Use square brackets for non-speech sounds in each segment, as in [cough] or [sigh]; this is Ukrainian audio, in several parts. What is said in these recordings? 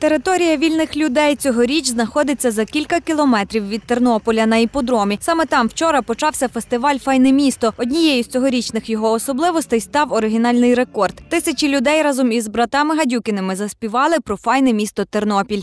Територія вільних людей цьогоріч знаходиться за кілька кілометрів від Тернополя на іподромі. Саме там вчора почався фестиваль Файне місто. Однією з цьогорічних його особливостей став оригінальний рекорд. Тисячі людей разом із братами Гадюкіними заспівали про файне місто Тернопіль.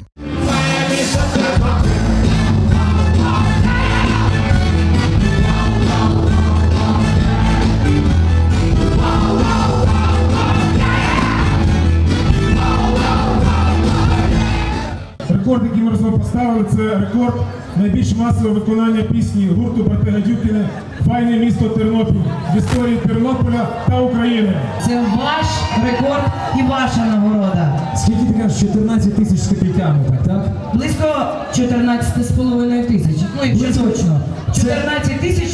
Рекорд, який ми разом поставили, це рекорд найбільш масового виконання пісні гурту Брати Гадюкіни Файне місто Тернопіль в історії Тернополя та України. Це ваш рекорд і ваша нагорода. Скільки ти кажеш, 14 тисяч з копійками, так, так? Близько 14,5 тисяч. Ну, якщо точно. 14 тисяч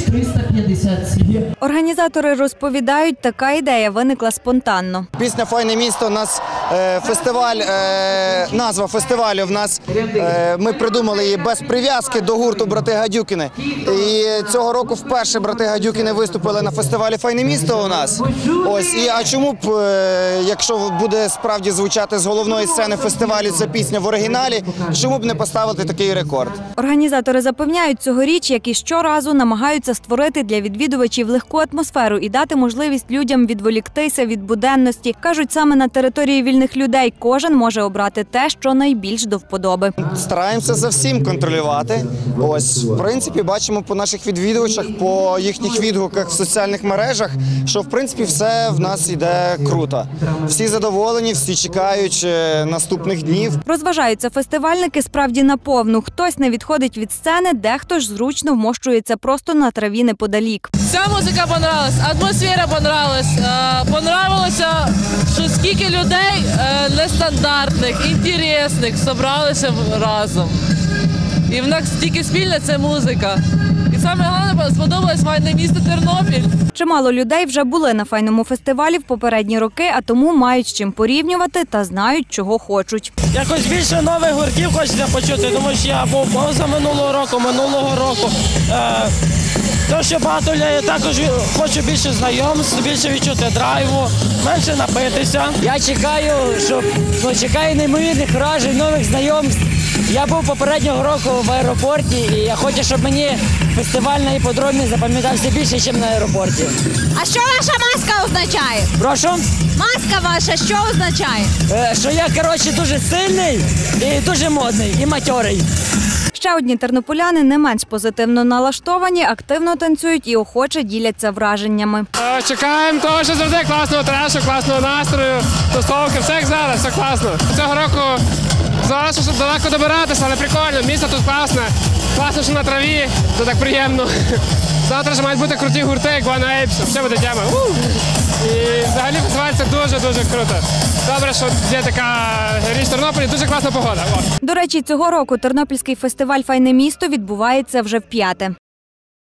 357. Організатори розповідають, така ідея виникла спонтанно. Пісня Файне місто. У нас е, фестиваль, е, назва фестивалю. В нас е, ми придумали її без прив'язки до гурту Брати Гадюкіни. І цього року вперше брати Гадюкіни виступили на фестивалі Файне місто у нас. Ось і а чому б, якщо буде справді звучати з головної сцени фестивалю ця пісня в оригіналі, чому б не поставити такий рекорд? Організатори запевняють, цьогоріч, як і щоразу, намагаються створити для відвідувачів легку атмосферу і дати можливість людям відволіктися від буденності. кажуть, саме на території вільних людей кожен може обрати те, що найбільш до вподоби. Стараємося за всім контролювати. Ось, в принципі, бачимо по наших відвідувачах, по їхніх відгуках в соціальних мережах, що в принципі все в нас іде круто. Всі задоволені, всі чекають е, наступних днів. Розважаються фестивальники справді наповну. Хтось не відходить від сцени, дехто ж зручно вмощується просто на траві неподалік. Вся музика понравилась, атмосфера понравилась. Е, Понравилося, що скільки людей е, нестандартних, інтересних зібралися разом. І в нас тільки спільна це музика. І саме головне сподобалось файне місто Тернопіль. Чимало людей вже були на файному фестивалі в попередні роки, а тому мають з чим порівнювати та знають, чого хочуть. Якось більше нових гуртів хочеться почути, тому що я був поза минулого року, минулого року. Е, то, що багато людей також хочу більше знайомств, більше відчути драйву, менше напитися. Я чекаю, щоб ну, чекаю неймовірних вражень, нових знайомств. Я був попереднього року в аеропорті, і я хочу, щоб мені фестиваль на іподромі запам'ятався більше, ніж на аеропорті. А що ваша маска означає? Прошу, Маска ваша що означає? е, що я коротше дуже сильний і дуже модний, і матьорий. Ще одні тернополяни не менш позитивно налаштовані, активно танцюють і охоче діляться враженнями. Е, Чекаємо того, що завжди класного трешу, класного настрою, тусовки, все як зараз, все класно. Цього року зараз що далеко добиратися, але прикольно, місто тут класне. Класно, що на траві, це так приємно. [laughs] Завтра ж мають бути круті гурти, як One Apes, все буде тема. І взагалі фестиваль дуже-дуже круто. Добре, що є така річ в Тернополі, дуже класна погода. До речі, цього року Тернопільський фестиваль Файне місто відбувається вже вп'яте.